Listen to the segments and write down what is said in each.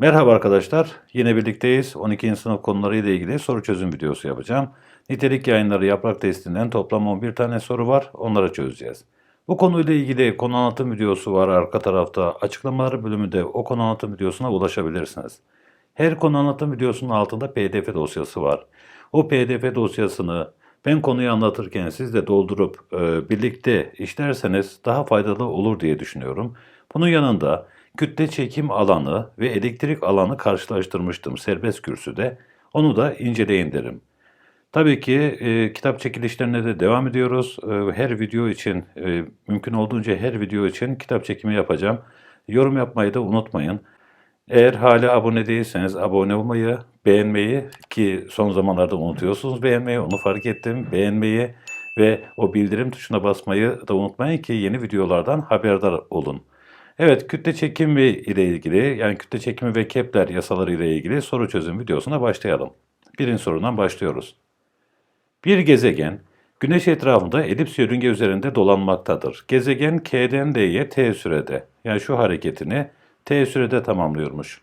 Merhaba arkadaşlar, yine birlikteyiz. 12. sınıf konuları ile ilgili soru çözüm videosu yapacağım. Nitelik yayınları yaprak testinden toplam 11 tane soru var, onları çözeceğiz. Bu konuyla ilgili konu anlatım videosu var arka tarafta. Açıklamaları bölümünde o konu anlatım videosuna ulaşabilirsiniz. Her konu anlatım videosunun altında pdf dosyası var. O pdf dosyasını ben konuyu anlatırken siz de doldurup e, birlikte işlerseniz daha faydalı olur diye düşünüyorum. Bunun yanında kütle çekim alanı ve elektrik alanı karşılaştırmıştım serbest kürsüde. Onu da inceleyin derim. Tabii ki e, kitap çekilişlerine de devam ediyoruz. E, her video için, e, mümkün olduğunca her video için kitap çekimi yapacağım. Yorum yapmayı da unutmayın. Eğer hala abone değilseniz abone olmayı, beğenmeyi ki son zamanlarda unutuyorsunuz beğenmeyi, onu fark ettim. Beğenmeyi ve o bildirim tuşuna basmayı da unutmayın ki yeni videolardan haberdar olun. Evet, kütle çekimi ile ilgili yani kütle çekimi ve Kepler yasaları ile ilgili soru çözüm videosuna başlayalım. Birinci sorundan başlıyoruz. Bir gezegen Güneş etrafında elips yörünge üzerinde dolanmaktadır. Gezegen K'den D'ye T sürede yani şu hareketini T sürede tamamlıyormuş.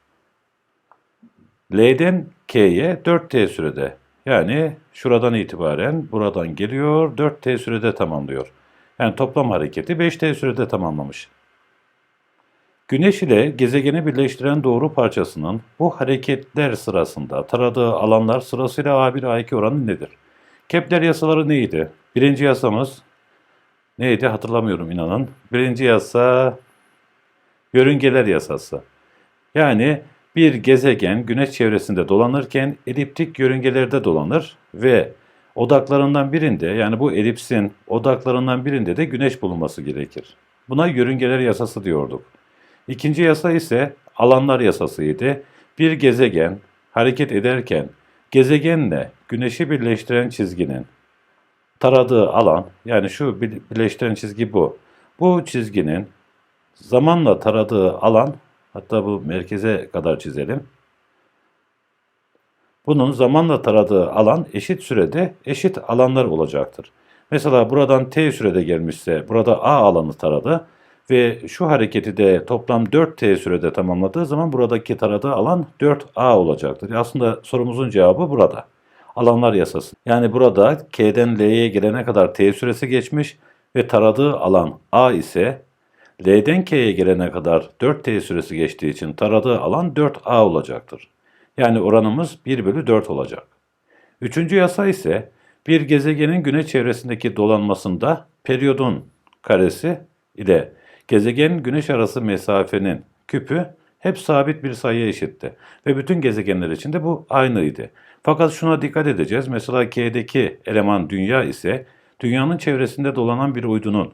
L'den K'ye 4T sürede yani şuradan itibaren buradan geliyor 4T sürede tamamlıyor. Yani toplam hareketi 5T sürede tamamlamış. Güneş ile gezegeni birleştiren doğru parçasının bu hareketler sırasında taradığı alanlar sırasıyla A1 A2 oranı nedir? Kepler yasaları neydi? Birinci yasamız neydi hatırlamıyorum inanın. Birinci yasa yörüngeler yasası. Yani bir gezegen güneş çevresinde dolanırken eliptik yörüngelerde dolanır ve odaklarından birinde yani bu elipsin odaklarından birinde de güneş bulunması gerekir. Buna yörüngeler yasası diyorduk. İkinci yasa ise alanlar yasasıydı. Bir gezegen hareket ederken gezegenle güneşi birleştiren çizginin taradığı alan yani şu birleştiren çizgi bu. Bu çizginin zamanla taradığı alan hatta bu merkeze kadar çizelim. Bunun zamanla taradığı alan eşit sürede eşit alanlar olacaktır. Mesela buradan t sürede gelmişse burada a alanı taradı ve şu hareketi de toplam 4t sürede tamamladığı zaman buradaki taradığı alan 4a olacaktır. Aslında sorumuzun cevabı burada. Alanlar yasası. Yani burada k'den l'ye gelene kadar t süresi geçmiş ve taradığı alan a ise L'den K'ye gelene kadar 4T süresi geçtiği için taradığı alan 4A olacaktır. Yani oranımız 1 bölü 4 olacak. Üçüncü yasa ise bir gezegenin güneş çevresindeki dolanmasında periyodun karesi ile gezegen güneş arası mesafenin küpü hep sabit bir sayıya eşitti. Ve bütün gezegenler için de bu aynıydı. Fakat şuna dikkat edeceğiz. Mesela K'deki eleman dünya ise dünyanın çevresinde dolanan bir uydunun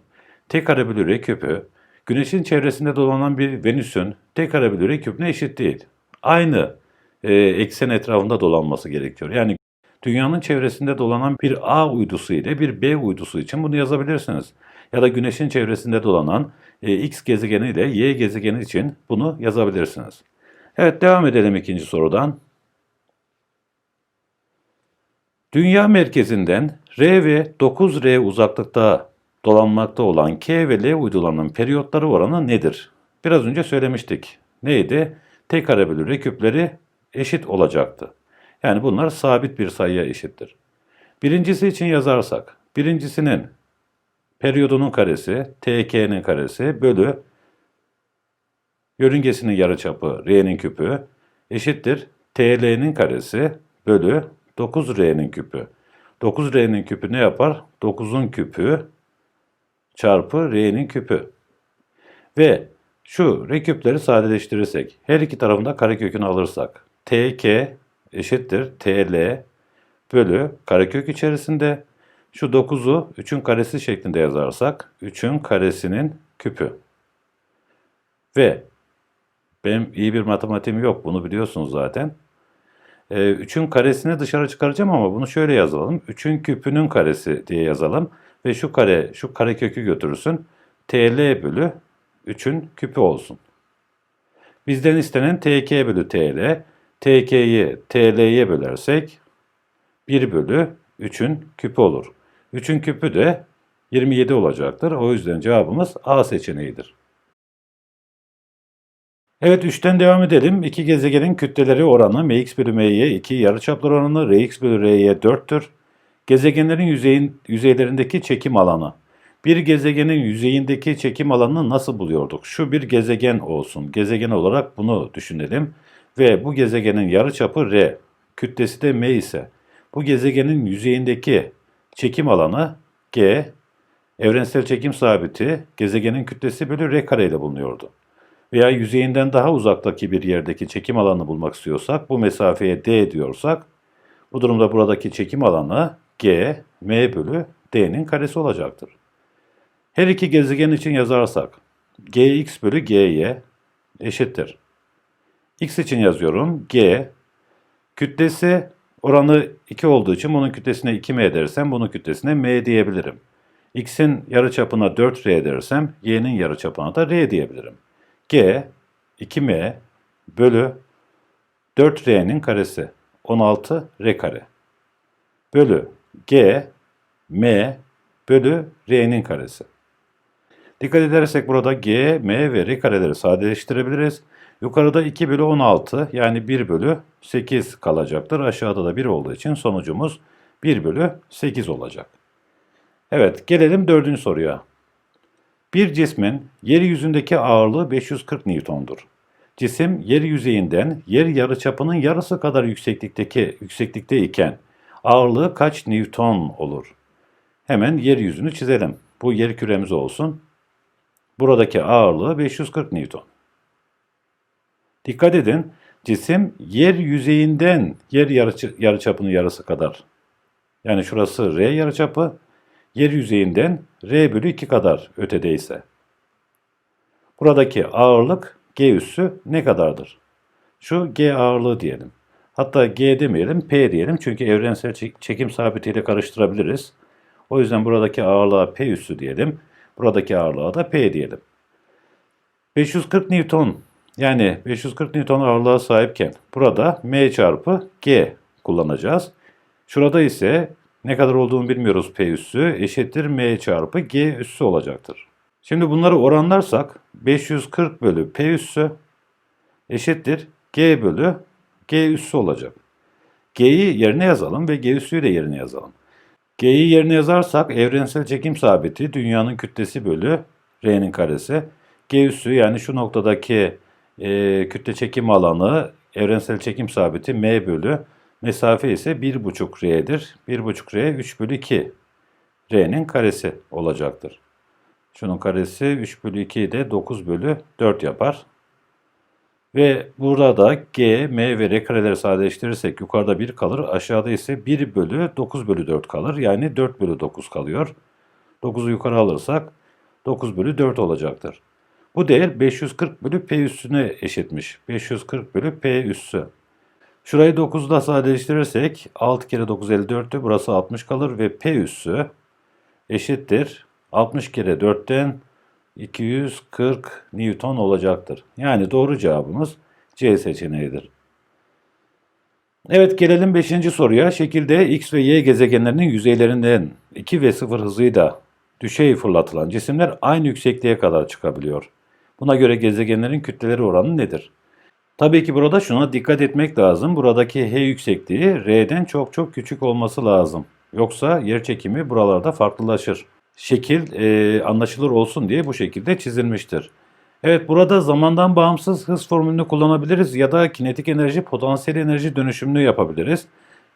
t kare bölü r küpü Güneşin çevresinde dolanan bir Venüs'ün t kare bölü r küpüne eşit değil. Aynı e, eksen etrafında dolanması gerekiyor. Yani dünyanın çevresinde dolanan bir A uydusu ile bir B uydusu için bunu yazabilirsiniz. Ya da güneşin çevresinde dolanan e, X gezegeni ile Y gezegeni için bunu yazabilirsiniz. Evet devam edelim ikinci sorudan. Dünya merkezinden R ve 9R uzaklıkta dolanmakta olan K ve L uydularının periyotları oranı nedir? Biraz önce söylemiştik. Neydi? T kare bölü R küpleri eşit olacaktı. Yani bunlar sabit bir sayıya eşittir. Birincisi için yazarsak, birincisinin periyodunun karesi, TK'nin karesi bölü yörüngesinin yarıçapı R'nin küpü eşittir TL'nin karesi bölü 9R'nin küpü. 9R'nin küpü ne yapar? 9'un küpü çarpı R'nin küpü. Ve şu R küpleri sadeleştirirsek, her iki tarafında karekökünü alırsak, TK eşittir TL bölü karekök içerisinde şu 9'u 3'ün karesi şeklinde yazarsak 3'ün karesinin küpü. Ve benim iyi bir matematiğim yok bunu biliyorsunuz zaten. 3'ün ee, karesini dışarı çıkaracağım ama bunu şöyle yazalım. 3'ün küpünün karesi diye yazalım. Ve şu kare, şu kare kökü götürürsün. TL bölü 3'ün küpü olsun. Bizden istenen TK bölü TL. TK'yi TL'ye bölersek 1 bölü 3'ün küpü olur. 3'ün küpü de 27 olacaktır. O yüzden cevabımız A seçeneğidir. Evet 3'ten devam edelim. İki gezegenin kütleleri oranı mx bölü m'ye 2, yarıçaplar oranı rx bölü r'ye 4'tür. Gezegenlerin yüzeyin, yüzeylerindeki çekim alanı. Bir gezegenin yüzeyindeki çekim alanını nasıl buluyorduk? Şu bir gezegen olsun. Gezegen olarak bunu düşünelim. Ve bu gezegenin yarıçapı r, kütlesi de m ise bu gezegenin yüzeyindeki çekim alanı g, evrensel çekim sabiti gezegenin kütlesi bölü r kare ile bulunuyordu. Veya yüzeyinden daha uzaktaki bir yerdeki çekim alanını bulmak istiyorsak, bu mesafeye d diyorsak, bu durumda buradaki çekim alanı g, m bölü d'nin karesi olacaktır. Her iki gezegen için yazarsak, gx bölü gy eşittir. x için yazıyorum, g, kütlesi oranı 2 olduğu için bunun kütlesine 2m dersem bunun kütlesine m diyebilirim. x'in yarıçapına 4r dersem y'nin yarıçapına da r diyebilirim. g 2m bölü 4r'nin karesi 16 r kare bölü g m bölü r'nin karesi. Dikkat edersek burada g, m ve r kareleri sadeleştirebiliriz. Yukarıda 2 bölü 16 yani 1 bölü 8 kalacaktır. Aşağıda da 1 olduğu için sonucumuz 1 bölü 8 olacak. Evet gelelim dördüncü soruya. Bir cismin yeryüzündeki ağırlığı 540 Newton'dur. Cisim yer yüzeyinden yer yarıçapının yarısı kadar yükseklikteki yükseklikte iken ağırlığı kaç Newton olur? Hemen yeryüzünü çizelim. Bu yer küremiz olsun. Buradaki ağırlığı 540 Newton. Dikkat edin, cisim yer yüzeyinden yer yarıçı, yarıçapının yarısı kadar. Yani şurası R yarıçapı, yer yüzeyinden R bölü 2 kadar ötedeyse. Buradaki ağırlık G üssü ne kadardır? Şu G ağırlığı diyelim. Hatta G demeyelim, P diyelim çünkü evrensel çekim sabitiyle karıştırabiliriz. O yüzden buradaki ağırlığa P üssü diyelim. Buradaki ağırlığa da P diyelim. 540 Newton yani 540 Newton ağırlığa sahipken burada M çarpı G kullanacağız. Şurada ise ne kadar olduğunu bilmiyoruz P üssü eşittir M çarpı G üssü olacaktır. Şimdi bunları oranlarsak 540 bölü P üssü eşittir G bölü G üssü olacak. G'yi yerine yazalım ve G üssüyü de yerine yazalım. G'yi yerine yazarsak evrensel çekim sabiti dünyanın kütlesi bölü R'nin karesi. G üssü yani şu noktadaki e, kütle çekim alanı evrensel çekim sabiti m bölü mesafe ise 1,5 r'dir. 1,5 r 3 bölü 2 r'nin karesi olacaktır. Şunun karesi 3 bölü 2 de 9 bölü 4 yapar. Ve burada da g, m ve r kareleri sadeleştirirsek yukarıda 1 kalır. Aşağıda ise 1 bölü 9 bölü 4 kalır. Yani 4 bölü 9 kalıyor. 9'u yukarı alırsak 9 bölü 4 olacaktır. Bu değer 540 bölü P üssüne eşitmiş. 540 bölü P üssü. Şurayı 9 ile sadeleştirirsek 6 kere 9 54'tü. Burası 60 kalır ve P üssü eşittir. 60 kere 4'ten 240 Newton olacaktır. Yani doğru cevabımız C seçeneğidir. Evet gelelim 5. soruya. Şekilde X ve Y gezegenlerinin yüzeylerinden 2 ve 0 hızıyla düşey fırlatılan cisimler aynı yüksekliğe kadar çıkabiliyor. Buna göre gezegenlerin kütleleri oranı nedir? Tabii ki burada şuna dikkat etmek lazım. Buradaki H yüksekliği R'den çok çok küçük olması lazım. Yoksa yer çekimi buralarda farklılaşır. Şekil e, anlaşılır olsun diye bu şekilde çizilmiştir. Evet burada zamandan bağımsız hız formülünü kullanabiliriz ya da kinetik enerji potansiyel enerji dönüşümünü yapabiliriz.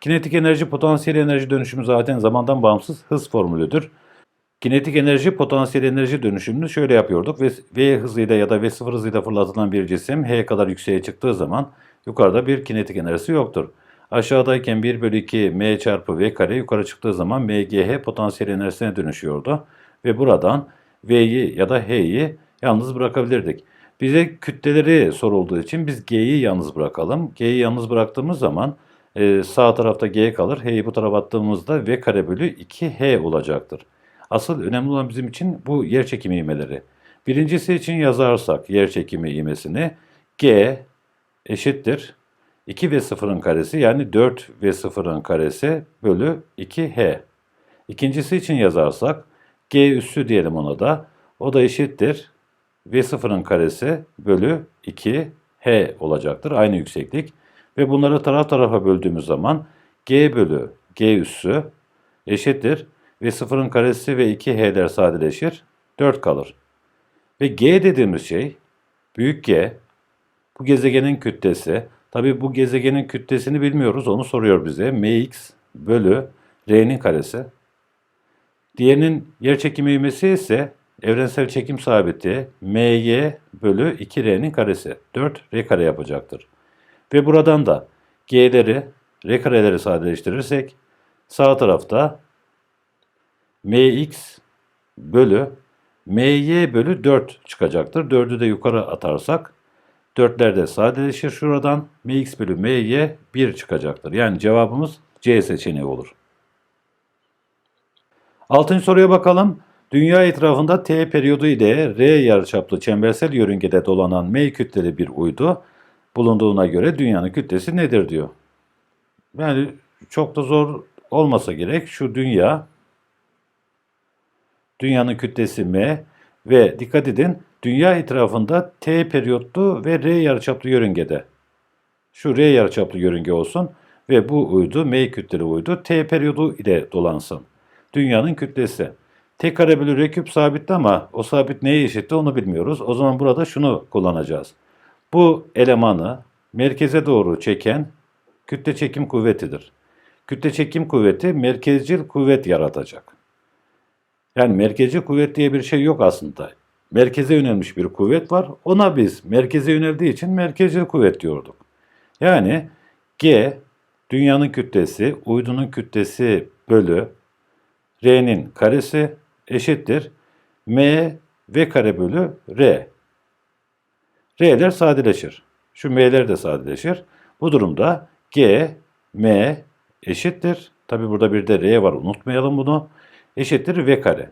Kinetik enerji potansiyel enerji dönüşümü zaten zamandan bağımsız hız formülüdür. Kinetik enerji potansiyel enerji dönüşümünü şöyle yapıyorduk. V, v hızıyla ya da V0 hızıyla fırlatılan bir cisim H kadar yükseğe çıktığı zaman yukarıda bir kinetik enerjisi yoktur. Aşağıdayken 1 bölü 2 m çarpı v kare yukarı çıktığı zaman mgh potansiyel enerjisine dönüşüyordu. Ve buradan v'yi ya da h'yi yalnız bırakabilirdik. Bize kütleleri sorulduğu için biz g'yi yalnız bırakalım. G'yi yalnız bıraktığımız zaman e, sağ tarafta g kalır. H'yi bu tarafa attığımızda v kare bölü 2h olacaktır. Asıl önemli olan bizim için bu yer çekimi ivmeleri. Birincisi için yazarsak yer çekimi ivmesini G eşittir 2 ve 0'ın karesi yani 4 ve 0'ın karesi bölü 2H. İkincisi için yazarsak G üssü diyelim ona da. O da eşittir V0'ın karesi bölü 2H olacaktır. Aynı yükseklik. Ve bunları taraf tarafa böldüğümüz zaman G bölü G üssü eşittir. V0'ın karesi ve 2H'ler sadeleşir. 4 kalır. Ve G dediğimiz şey büyük G bu gezegenin kütlesi. Tabi bu gezegenin kütlesini bilmiyoruz. Onu soruyor bize. Mx bölü R'nin karesi. Diğerinin yer çekimi ivmesi ise evrensel çekim sabiti my bölü 2r'nin karesi 4 r kare yapacaktır. Ve buradan da g'leri r kareleri sadeleştirirsek sağ tarafta mx bölü my bölü 4 çıkacaktır. 4'ü de yukarı atarsak 4'ler de sadeleşir şuradan. mx bölü my 1 çıkacaktır. Yani cevabımız C seçeneği olur. Altıncı soruya bakalım. Dünya etrafında T periyodu ile R yarıçaplı çembersel yörüngede dolanan M kütleli bir uydu bulunduğuna göre dünyanın kütlesi nedir diyor. Yani çok da zor olmasa gerek. Şu dünya, dünyanın kütlesi M ve dikkat edin dünya etrafında T periyotlu ve R yarıçaplı yörüngede. Şu R yarıçaplı yörünge olsun ve bu uydu M kütleli uydu T periyodu ile dolansın. Dünyanın kütlesi. T kare bölü R küp sabitti ama o sabit neye eşitti onu bilmiyoruz. O zaman burada şunu kullanacağız. Bu elemanı merkeze doğru çeken kütle çekim kuvvetidir. Kütle çekim kuvveti merkezcil kuvvet yaratacak. Yani merkezcil kuvvet diye bir şey yok aslında. Merkeze yönelmiş bir kuvvet var. Ona biz merkeze yöneldiği için merkezcil kuvvet diyorduk. Yani G dünyanın kütlesi, uydunun kütlesi bölü R'nin karesi eşittir. M V kare bölü R. R'ler sadeleşir. Şu M'ler de sadeleşir. Bu durumda G, M eşittir. Tabi burada bir de R var unutmayalım bunu. Eşittir V kare.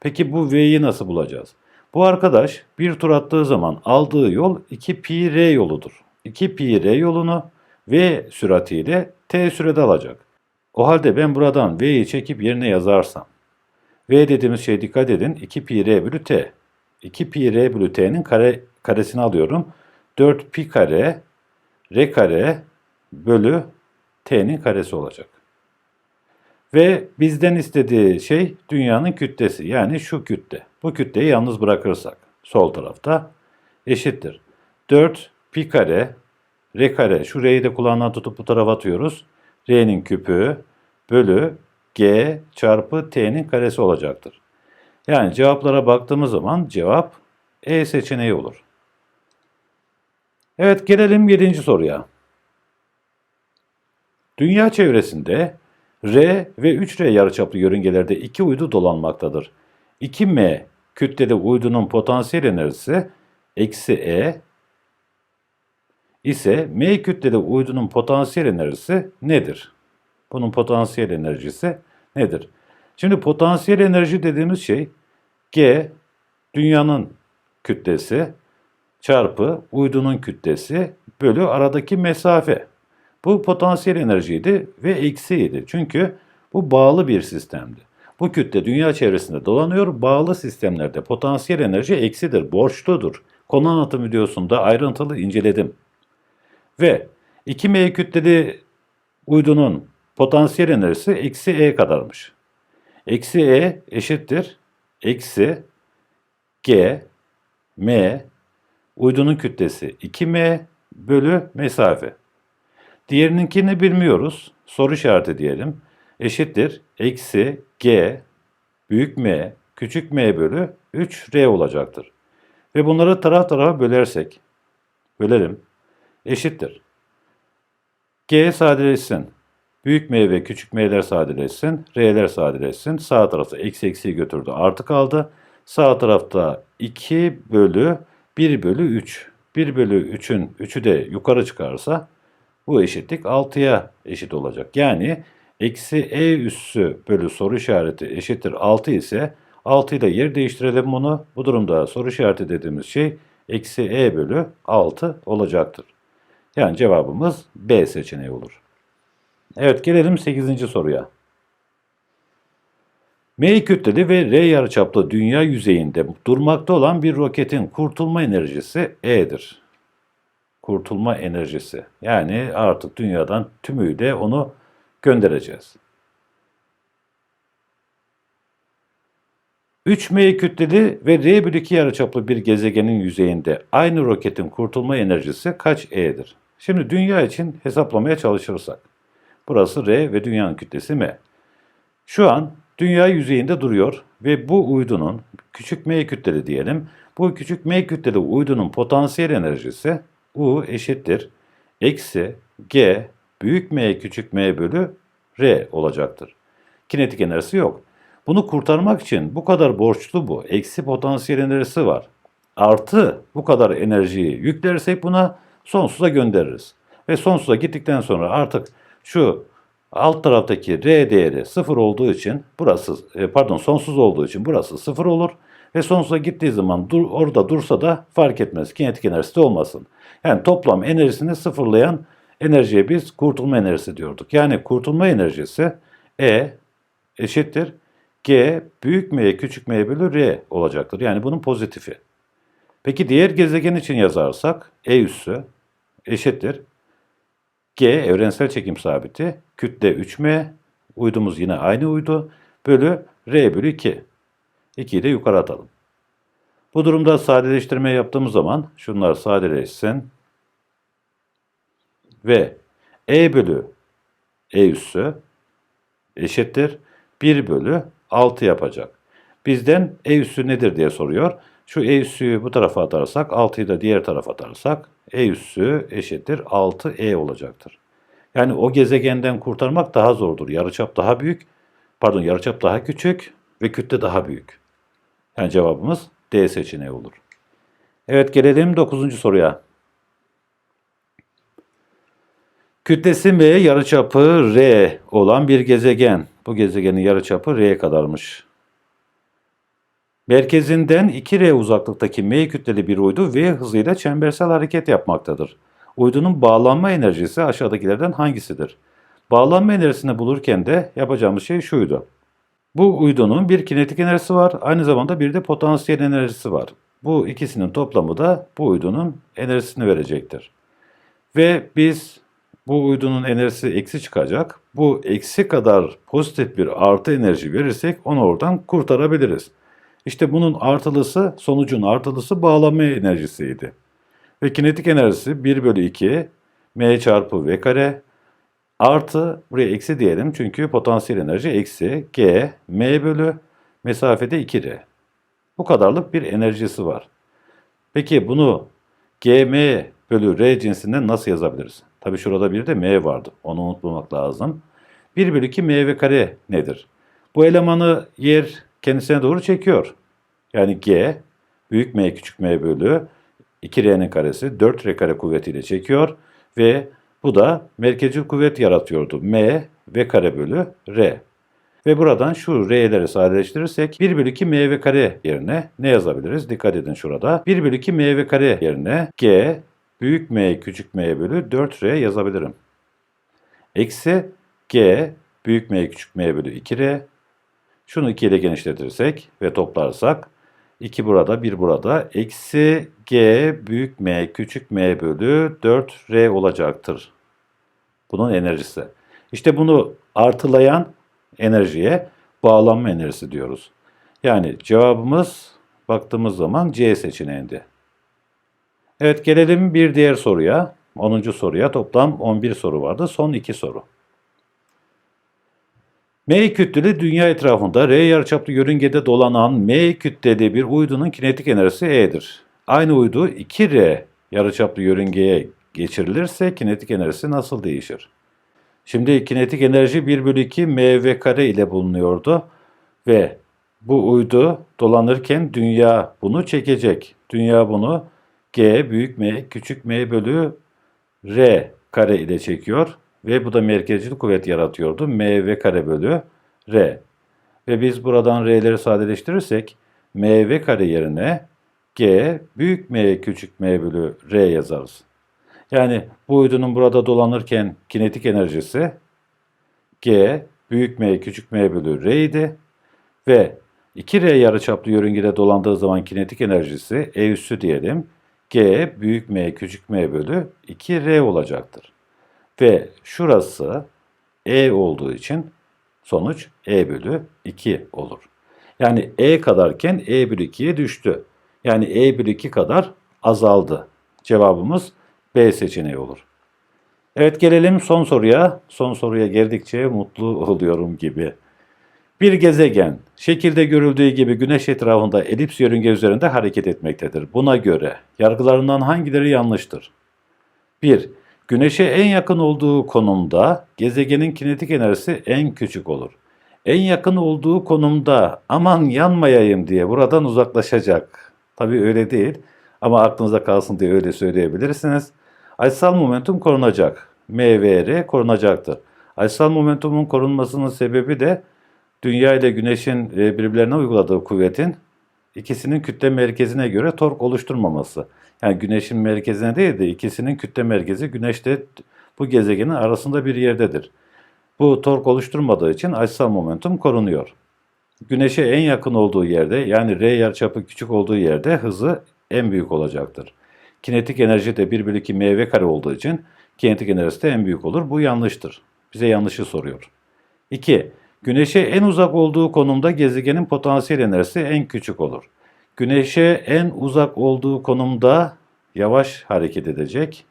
Peki bu V'yi nasıl bulacağız? Bu arkadaş bir tur attığı zaman aldığı yol 2 pi R yoludur. 2 pi R yolunu V süratiyle T sürede alacak. O halde ben buradan V'yi çekip yerine yazarsam. V dediğimiz şey dikkat edin 2 pi R bölü T. 2 pi R bölü T'nin kare, karesini alıyorum. 4 pi kare R kare bölü T'nin karesi olacak. Ve bizden istediği şey dünyanın kütlesi yani şu kütle. Bu kütleyi yalnız bırakırsak sol tarafta eşittir. 4 pi kare R kare şu R'yi de kulağından tutup bu tarafa atıyoruz. R'nin küpü bölü G çarpı T'nin karesi olacaktır. Yani cevaplara baktığımız zaman cevap E seçeneği olur. Evet gelelim 7. soruya. Dünya çevresinde R ve 3R yarıçaplı yörüngelerde iki uydu dolanmaktadır. 2M kütleli uydunun potansiyel enerjisi eksi E ise M kütleli uydunun potansiyel enerjisi nedir? Bunun potansiyel enerjisi nedir? Şimdi potansiyel enerji dediğimiz şey G dünyanın kütlesi çarpı uydunun kütlesi bölü aradaki mesafe. Bu potansiyel enerjiydi ve eksiydi. Çünkü bu bağlı bir sistemdi. Bu kütle dünya çevresinde dolanıyor. Bağlı sistemlerde potansiyel enerji eksidir, borçludur. Konu anlatım videosunda ayrıntılı inceledim. Ve 2M kütleli uydunun potansiyel enerjisi eksi E kadarmış. Eksi E eşittir. Eksi G M uydunun kütlesi 2M bölü mesafe. Diğerininkini bilmiyoruz. Soru işareti diyelim. Eşittir. Eksi G büyük M küçük M bölü 3R olacaktır. Ve bunları taraf tarafa bölersek, bölerim, eşittir. G sadeleşsin. Büyük M ve küçük M'ler sadeleşsin. R'ler sadeleşsin. Sağ tarafta eksi eksiyi götürdü. Artı kaldı. Sağ tarafta 2 bölü 1 bölü 3. 1 bölü 3'ün 3'ü de yukarı çıkarsa bu eşitlik 6'ya eşit olacak. Yani eksi E üssü bölü soru işareti eşittir 6 ise 6 ile yer değiştirelim bunu. Bu durumda soru işareti dediğimiz şey eksi E bölü 6 olacaktır. Yani cevabımız B seçeneği olur. Evet gelelim 8. soruya. M kütleli ve R yarıçaplı dünya yüzeyinde durmakta olan bir roketin kurtulma enerjisi E'dir. Kurtulma enerjisi. Yani artık dünyadan tümüyle onu göndereceğiz. 3M kütleli ve R bölü 2 yarıçaplı bir gezegenin yüzeyinde aynı roketin kurtulma enerjisi kaç E'dir? Şimdi dünya için hesaplamaya çalışırsak. Burası R ve dünyanın kütlesi M. Şu an dünya yüzeyinde duruyor ve bu uydunun küçük m kütleli diyelim. Bu küçük m kütleli uydunun potansiyel enerjisi U eşittir. Eksi G büyük m küçük m bölü R olacaktır. Kinetik enerjisi yok. Bunu kurtarmak için bu kadar borçlu bu. Eksi potansiyel enerjisi var. Artı bu kadar enerjiyi yüklersek buna sonsuza göndeririz. Ve sonsuza gittikten sonra artık şu alt taraftaki R değeri sıfır olduğu için burası e, pardon sonsuz olduğu için burası sıfır olur. Ve sonsuza gittiği zaman dur, orada dursa da fark etmez. Kinetik enerjisi de olmasın. Yani toplam enerjisini sıfırlayan enerjiye biz kurtulma enerjisi diyorduk. Yani kurtulma enerjisi E eşittir G büyük M küçük M bölü R olacaktır. Yani bunun pozitifi. Peki diğer gezegen için yazarsak E üssü eşittir. G evrensel çekim sabiti, kütle 3M, uydumuz yine aynı uydu, bölü R bölü 2. 2'yi de yukarı atalım. Bu durumda sadeleştirme yaptığımız zaman şunlar sadeleşsin ve E bölü E üssü eşittir 1 bölü 6 yapacak. Bizden E üssü nedir diye soruyor. Şu E üssüyü bu tarafa atarsak 6'yı da diğer tarafa atarsak E üssü eşittir 6E olacaktır. Yani o gezegenden kurtarmak daha zordur. Yarıçap daha büyük, pardon yarıçap daha küçük ve kütle daha büyük. Yani cevabımız D seçeneği olur. Evet gelelim 9. soruya. Kütlesi M yarıçapı R olan bir gezegen. Bu gezegenin yarıçapı R kadarmış. Merkezinden 2R uzaklıktaki M kütleli bir uydu V hızıyla çembersel hareket yapmaktadır. Uydunun bağlanma enerjisi aşağıdakilerden hangisidir? Bağlanma enerjisini bulurken de yapacağımız şey şuydu. Bu uydunun bir kinetik enerjisi var, aynı zamanda bir de potansiyel enerjisi var. Bu ikisinin toplamı da bu uydunun enerjisini verecektir. Ve biz bu uydunun enerjisi eksi çıkacak. Bu eksi kadar pozitif bir artı enerji verirsek onu oradan kurtarabiliriz. İşte bunun artılısı, sonucun artılısı bağlanma enerjisiydi. Ve kinetik enerjisi 1 bölü 2 m çarpı v kare artı buraya eksi diyelim çünkü potansiyel enerji eksi g m bölü mesafede 2r. Bu kadarlık bir enerjisi var. Peki bunu gm bölü r cinsinden nasıl yazabiliriz? Tabi şurada bir de m vardı. Onu unutmamak lazım. 1 bölü 2 m kare nedir? Bu elemanı yer kendisine doğru çekiyor. Yani g büyük m küçük m bölü 2R'nin karesi 4R kare kuvvetiyle çekiyor ve bu da merkezcil kuvvet yaratıyordu. M V kare bölü R. Ve buradan şu R'leri sadeleştirirsek 1 bölü 2 M V kare yerine ne yazabiliriz? Dikkat edin şurada. 1 bölü 2 M V kare yerine G büyük M küçük M bölü 4R yazabilirim. Eksi G büyük M küçük M bölü 2R. Şunu 2 ile genişletirsek ve toplarsak 2 burada, 1 burada. Eksi G büyük M küçük M bölü 4R olacaktır. Bunun enerjisi. İşte bunu artılayan enerjiye bağlanma enerjisi diyoruz. Yani cevabımız baktığımız zaman C seçeneğinde. Evet gelelim bir diğer soruya. 10. soruya toplam 11 soru vardı. Son 2 soru. M kütleli dünya etrafında R yarıçaplı yörüngede dolanan M kütleli bir uydunun kinetik enerjisi E'dir. Aynı uydu 2R yarıçaplı yörüngeye geçirilirse kinetik enerjisi nasıl değişir? Şimdi kinetik enerji 1 bölü 2 mv kare ile bulunuyordu ve bu uydu dolanırken dünya bunu çekecek. Dünya bunu g büyük m küçük m bölü r kare ile çekiyor ve bu da merkezcil kuvvet yaratıyordu. mv kare bölü r. Ve biz buradan r'leri sadeleştirirsek mv kare yerine g büyük m küçük m bölü r yazarız. Yani bu uydunun burada dolanırken kinetik enerjisi g büyük m küçük m bölü r idi. Ve 2R yarıçaplı yörüngede dolandığı zaman kinetik enerjisi E üssü diyelim. G büyük M küçük M bölü 2R olacaktır. Ve şurası E olduğu için sonuç E bölü 2 olur. Yani E kadarken E bölü 2'ye düştü. Yani E bölü 2 kadar azaldı. Cevabımız B seçeneği olur. Evet gelelim son soruya. Son soruya geldikçe mutlu oluyorum gibi. Bir gezegen şekilde görüldüğü gibi güneş etrafında elips yörünge üzerinde hareket etmektedir. Buna göre yargılarından hangileri yanlıştır? 1. Güneşe en yakın olduğu konumda gezegenin kinetik enerjisi en küçük olur. En yakın olduğu konumda aman yanmayayım diye buradan uzaklaşacak. Tabii öyle değil ama aklınıza kalsın diye öyle söyleyebilirsiniz. Açısal momentum korunacak. M ve R korunacaktır. Açısal momentumun korunmasının sebebi de Dünya ile Güneş'in e, birbirlerine uyguladığı kuvvetin ikisinin kütle merkezine göre tork oluşturmaması. Yani Güneş'in merkezine değil de ikisinin kütle merkezi Güneş'te bu gezegenin arasında bir yerdedir. Bu tork oluşturmadığı için açısal momentum korunuyor. Güneş'e en yakın olduğu yerde yani R yarıçapı küçük olduğu yerde hızı en büyük olacaktır. Kinetik enerji de 1 bölü 2 mv kare olduğu için kinetik enerjisi de en büyük olur. Bu yanlıştır. Bize yanlışı soruyor. 2. Güneşe en uzak olduğu konumda gezegenin potansiyel enerjisi en küçük olur. Güneşe en uzak olduğu konumda yavaş hareket edecek.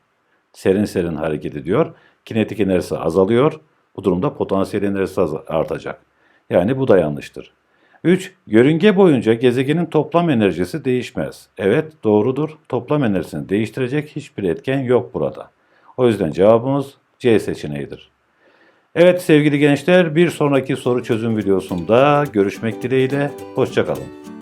Serin serin hareket ediyor. Kinetik enerjisi azalıyor. Bu durumda potansiyel enerjisi artacak. Yani bu da yanlıştır. 3. Yörünge boyunca gezegenin toplam enerjisi değişmez. Evet doğrudur. Toplam enerjisini değiştirecek hiçbir etken yok burada. O yüzden cevabımız C seçeneğidir. Evet sevgili gençler bir sonraki soru çözüm videosunda görüşmek dileğiyle. Hoşçakalın.